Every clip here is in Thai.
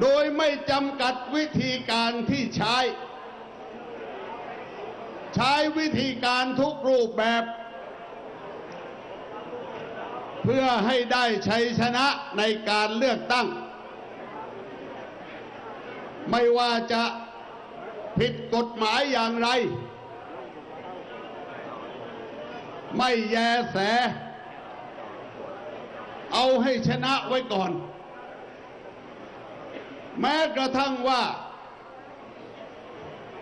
โดยไม่จำกัดวิธีการที่ใช้ ใช้วิธีการทุกรูปแบบ เพื่อให้ได้ชัยชนะในการเลือกตั้ง ไม่ว่าจะผิดกฎหมายอย่างไร ไม่แยแส เอาให้ชนะไว้ก่อน แม้กระทั่งว่า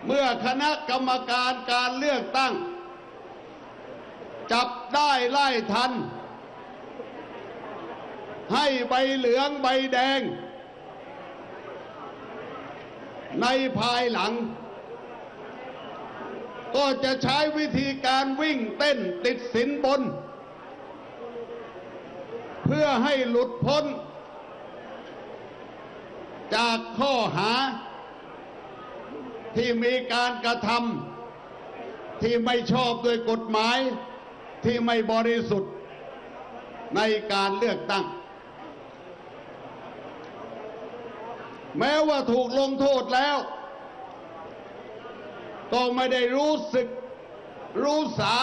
เมื่อคณะกรรมการการเลือกตั้ง จับได้ไล่ทัน ให้ใบเหลืองใบแดง ในภายหลัง ก็จะใช้วิธีการวิ่งเต้นติดสินบน เพื่อให้หลุดพ้น จากข้อหา ที่มีการกระทำที่ไม่ชอบด้วยกฎหมาย ที่ไม่บริสุทธิ์ในการเลือกตั้ง แม้ว่าถูกลงโทษแล้ว ก็ไม่ได้รู้สึกรู้สา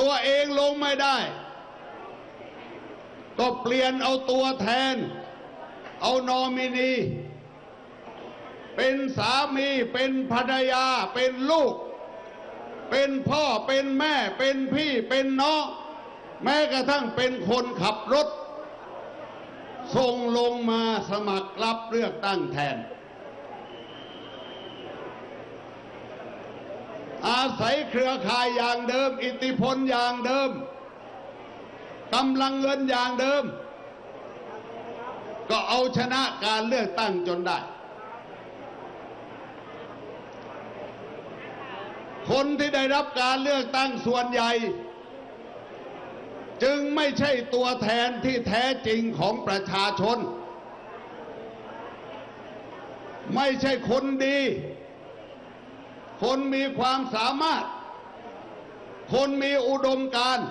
ตัวเองลงไม่ได้ ก็เปลี่ยนเอาตัวแทน เอานอมินี เป็นสามีเป็นภรรยา เป็นลูก เป็นพ่อเป็นแม่ เป็นพี่เป็นน้องแม้กระทั่งเป็นคนขับรถ ส่งลงมาสมัครรับเลือกตั้งแทน อาศัยเครือข่ายอย่างเดิม อิทธิพลอย่างเดิม กำลังเงินอย่างเดิม ก็เอาชนะการเลือกตั้งจนได้ คนที่ได้รับการเลือกตั้งส่วนใหญ่ จึงไม่ใช่ตัวแทนที่แท้จริงของประชาชน ไม่ใช่คนดี คนมีความสามารถ คนมีอุดมการณ์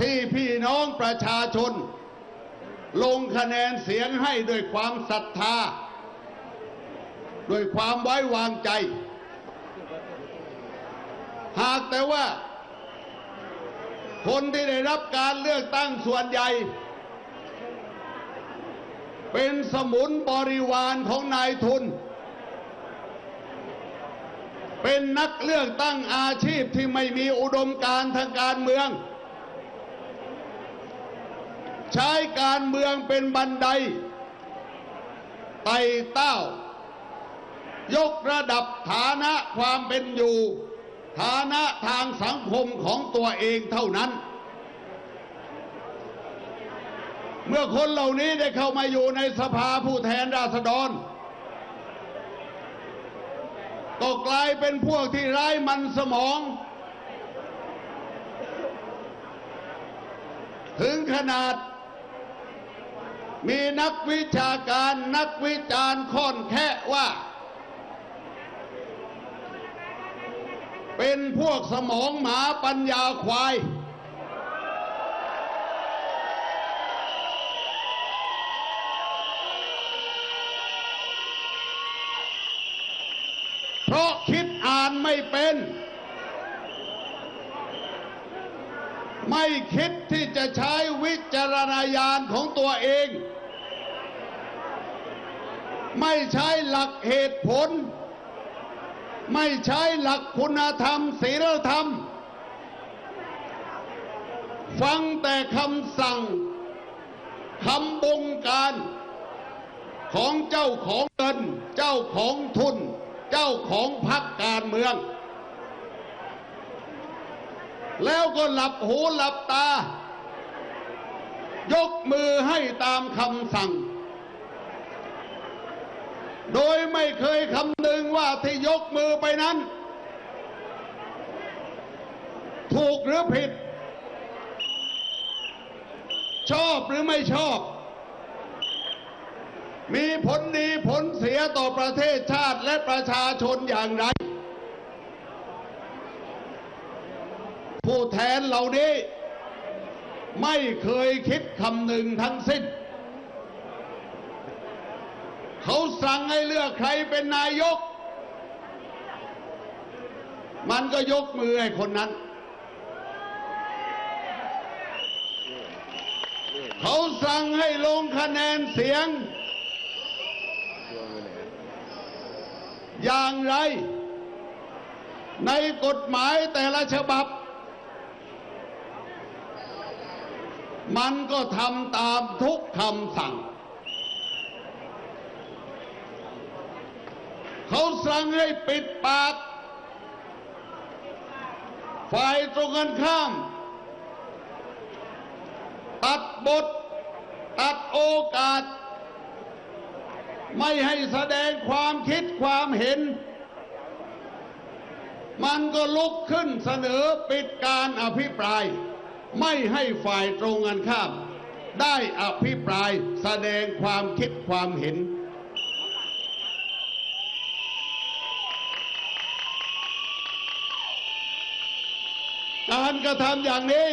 ที่พี่น้องประชาชน ลงคะแนนเสียงให้ด้วยความศรัทธาด้วยความไว้วางใจ หากแต่ว่า คนที่ได้รับการเลือกตั้งส่วนใหญ่ เป็นสมุนบริวารของนายทุน เป็นนักเลือกตั้งอาชีพที่ไม่มีอุดมการทางการเมือง ใช้การเมืองเป็นบันไดไต่เต้า ยกระดับฐานะความเป็นอยู่ ฐานะทางสังคมของตัวเองเท่านั้น เมื่อคนเหล่านี้ได้เข้ามาอยู่ในสภาผู้แทนราษฎรก็กลายเป็นพวกที่ไร้มันสมอง ถึงขนาด มีนักวิชาการนักวิจารณ์ค่อนแค่ว่า เป็นพวกสมองหมาปัญญาควาย เพราะคิดอ่านไม่เป็น ไม่คิด ที่จะใช้วิจารณญาณของตัวเอง ไม่ใช้หลักเหตุผล ไม่ใช้หลักคุณธรรมศีลธรรม ฟังแต่คำสั่งคำบงการของเจ้าของเงิน เจ้าของทุน เจ้าของพรรคการเมือง แล้วก็หลับหูหลับตา ยกมือให้ตามคำสั่ง โดยไม่เคยคำนึงว่าที่ยกมือไปนั้น ถูกหรือผิด ชอบหรือไม่ชอบ มีผลดีผลเสียต่อประเทศชาติและประชาชนอย่างไร ผู้แทนเหล่านี้ ไม่เคยคิดคำหนึ่งทั้งสิ้น เขาสั่งให้เลือกใครเป็นนายก มันก็ยกมือให้คนนั้น เขาสั่งให้ลงคะแนนเสียง อย่างไร ในกฎหมายแต่ละฉบับ มันก็ทำตามทุกคำสั่ง เขาสั่งให้ปิดปาก ฝ่ายตรงกันข้าม ตัดบท ตัดโอกาส ไม่ให้แสดงความคิดความเห็น มันก็ลุกขึ้นเสนอปิดการอภิปราย ไม่ให้ฝ่ายตรงกันข้าม ได้อภิปรายแสดงความคิดความเห็น การกระทำอย่างนี้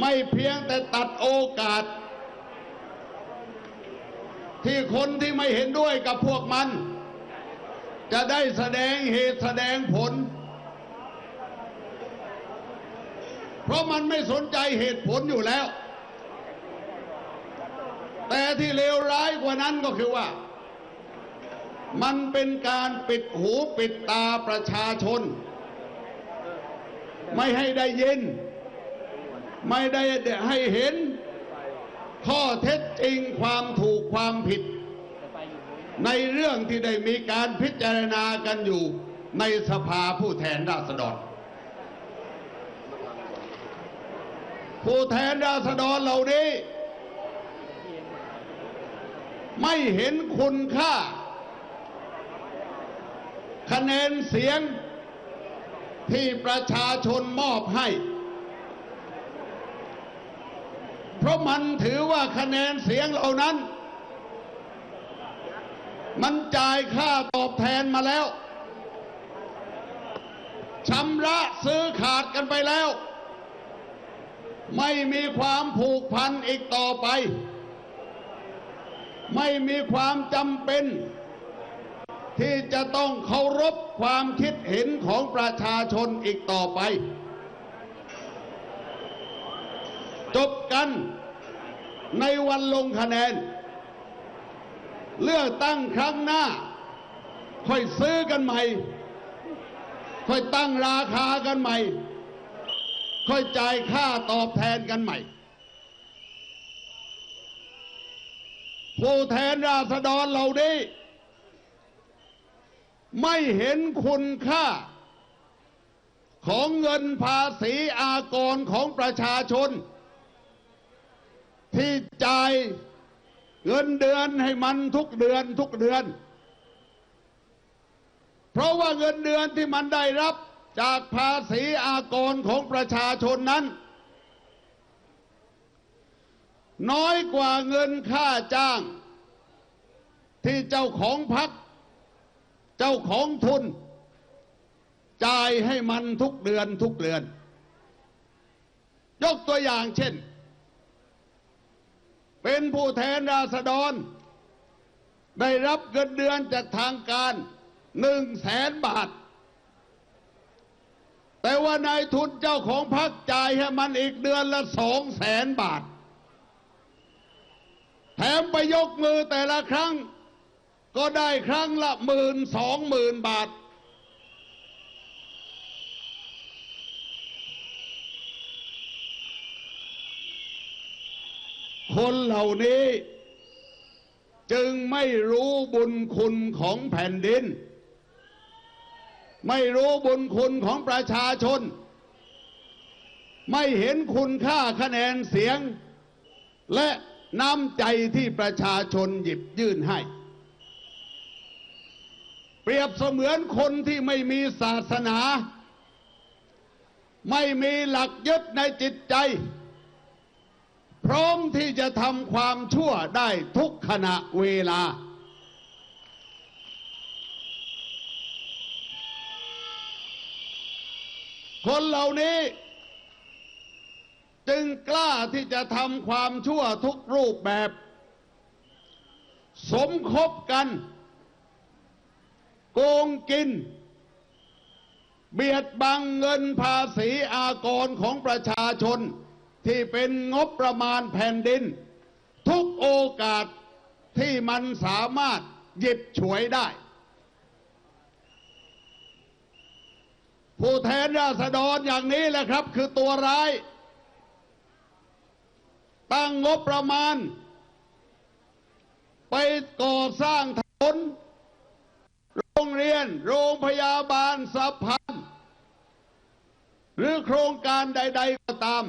ไม่เพียงแต่ตัดโอกาส ที่คนที่ไม่เห็นด้วยกับพวกมัน จะได้แสดงเหตุแสดงผล เพราะมันไม่สนใจเหตุผลอยู่แล้ว แต่ที่เลวร้ายกว่านั้นก็คือว่า มันเป็นการปิดหูปิดตาประชาชน ไม่ให้ได้ยิน ไม่ได้ให้เห็น ข้อเท็จจริงความถูกความผิด ในเรื่องที่ได้มีการพิจารณากันอยู่ในสภาผู้แทนราษฎร ผู้แทนราษฎรเหล่านี้ ไม่เห็นคุณค่า คะแนนเสียงที่ประชาชนมอบให้ เพราะมันถือว่าคะแนนเสียงเหล่านั้น มันจ่ายค่าตอบแทนมาแล้วชำระซื้อขาดกันไปแล้ว ไม่มีความผูกพันอีกต่อไป ไม่มีความจำเป็น ที่จะต้องเคารพความคิดเห็นของประชาชนอีกต่อไป จบกันในวันลงคะแนน เลือกตั้งครั้งหน้า ค่อยซื้อกันใหม่ ค่อยตั้งราคากันใหม่ ค่อยจ่ายค่าตอบแทนกันใหม่ ผู้แทนราษฎรเหล่านี้ ไม่เห็นคุณค่า ของเงินภาษีอากรของประชาชน ที่จ่ายเงินเดือนให้มันทุกเดือนทุกเดือน เพราะว่าเงินเดือนที่มันได้รับ จากภาษีอากรของประชาชนนั้น น้อยกว่าเงินค่าจ้าง ที่เจ้าของพัก เจ้าของทุน จ่ายให้มันทุกเดือนทุกเดือน ยกตัวอย่างเช่น เป็นผู้แทนราษฎร ได้รับเงินเดือนจากทางการหนึ่งแสนบาท แต่ว่านายทุนเจ้าของพรรคจ่ายให้มันอีกเดือนละสองแสนบาท แถมไปยกมือแต่ละครั้ง ก็ได้ครั้งละหมื่นสองหมื่นบาท คนเหล่านี้ จึงไม่รู้บุญคุณของแผ่นดิน ไม่รู้บุญคุณของประชาชน ไม่เห็นคุณค่าคะแนนเสียง และน้ำใจที่ประชาชนหยิบยื่นให้ เปรียบเสมือนคนที่ไม่มีศาสนา ไม่มีหลักยึดในจิตใจ พร้อมที่จะทำความชั่วได้ทุกขณะเวลา คนเหล่านี้ จึงกล้าที่จะทำความชั่วทุกรูปแบบ สมคบกัน โกงกิน เบียดบังเงินภาษีอากรของประชาชน ที่เป็นงบประมาณแผ่นดิน ทุกโอกาสที่มันสามารถหยิบฉวยได้ ผู้แทนราษฎรอย่างนี้แหละครับ คือตัวร้าย ตั้งงบประมาณ ไปก่อสร้างถนนโรงเรียน โรงพยาบาลสะพานหรือโครงการใด ๆ ก็ตาม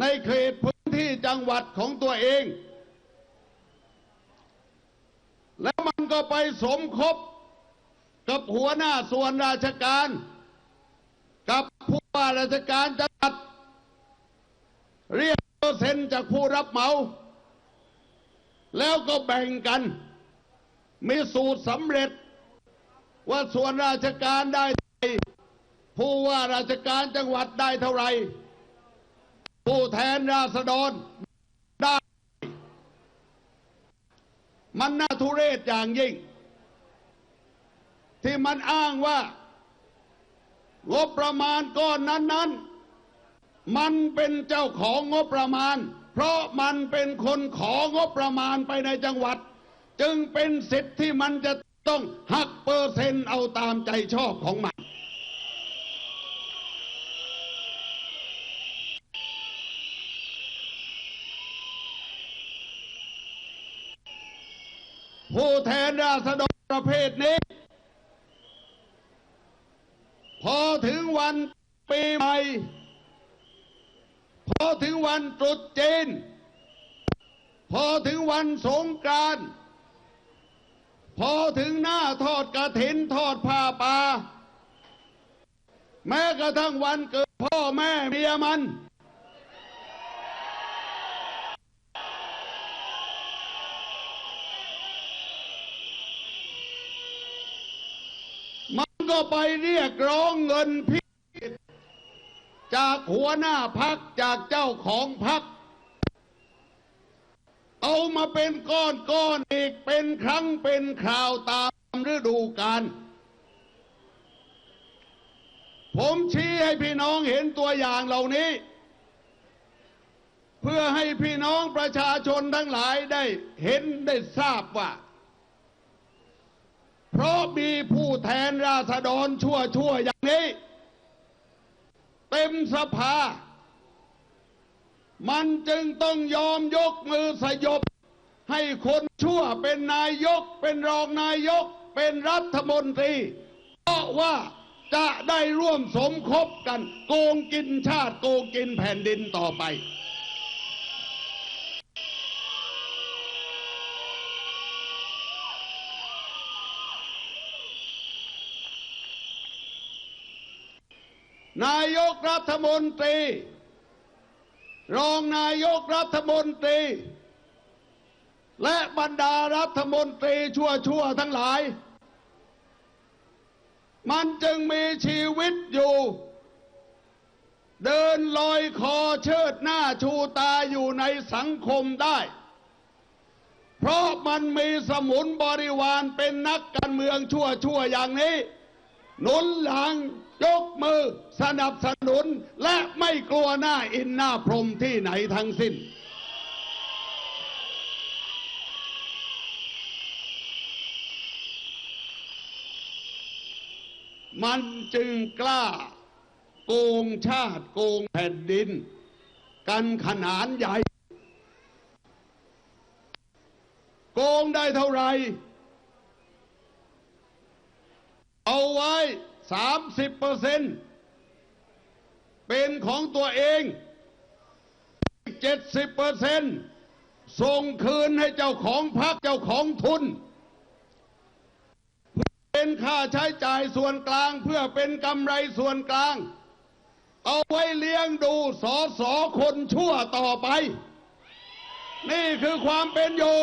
ในเขตพื้นที่จังหวัดของตัวเอง แล้วมันก็ไปสมคบ กับหัวหน้าส่วนราชการ กับผู้ว่าราชการจังหวัดเรียกเปอร์เซ็นต์จากผู้รับเหมา แล้วก็แบ่งกัน มีสูตรสำเร็จ ว่าส่วนราชการได้เท่าไรผู้ว่าราชการจังหวัดได้เท่าไหร่ผู้แทนราษฎรได้ มันน่าทุเรศอย่างยิ่ง ที่มันอ้างว่า งบประมาณก้อนนั้น ๆ มันเป็นเจ้าของงบประมาณ เพราะมันเป็นคนของบประมาณไปในจังหวัด จึงเป็นสิทธิ์ที่มันจะต้องหักเปอร์เซ็นต์เอาตามใจชอบของมันผู้แทนราษฎรประเภทนี้ พ อถึงวันปีใหม่ พอถึงวันตรุษจีน พอถึงวันสงกรานต์พอถึงหน้าทอดกระถินทอดผ้าป่าแม้กระทั่งวันเกิดพ่อแม่เมียมัน ก็ไปเรียกร้องเงินพิเศษจากหัวหน้าพักจากเจ้าของพัก เอามาเป็นก้อนก้อนอีกเป็นครั้งเป็นคราวตามฤดูกาลผมชี้ให้พี่น้องเห็นตัวอย่างเหล่านี้ เพื่อให้พี่น้องประชาชนทั้งหลายได้เห็นได้ทราบว่า เพราะมีผู้แทนราษฎรชั่วชั่วๆอย่างนี้ เต็มสภา มันจึงต้องยอมยกมือสยบ ให้คนชั่วเป็นนายก เป็นรองนายก เป็นรัฐมนตรี เพราะว่าจะได้ร่วมสมคบกัน โกงกินชาติโกงกินแผ่นดินต่อไป นายกรัฐมนตรี รองนายกรัฐมนตรี และบรรดารัฐมนตรีชั่วชั่วๆทั้งหลาย มันจึงมีชีวิตอยู่ เดินลอยคอเชิดหน้าชูตาอยู่ในสังคมได้ เพราะมันมีสมุนบริวารเป็นนักการเมืองชั่วชั่วๆอย่างนี้ หนุนหลังยกมือสนับสนุน และไม่กลัวหน้าอินหน้าพรมที่ไหนทั้งสิ้น มันจึงกล้าโกงชาติโกงแผ่นดิน กันขนานใหญ่ โกงได้เท่าไหร่ 30เปอร์เซ็นต์เป็นของตัวเอง 70เปอร์เซ็นต์ส่งคืนให้เจ้าของพักเจ้าของทุน เป็นค่าใช้จ่ายส่วนกลางเพื่อเป็นกำไรส่วนกลาง เอาไว้เลี้ยงดูสอสอคนชั่วต่อไป นี่คือความเป็นอยู่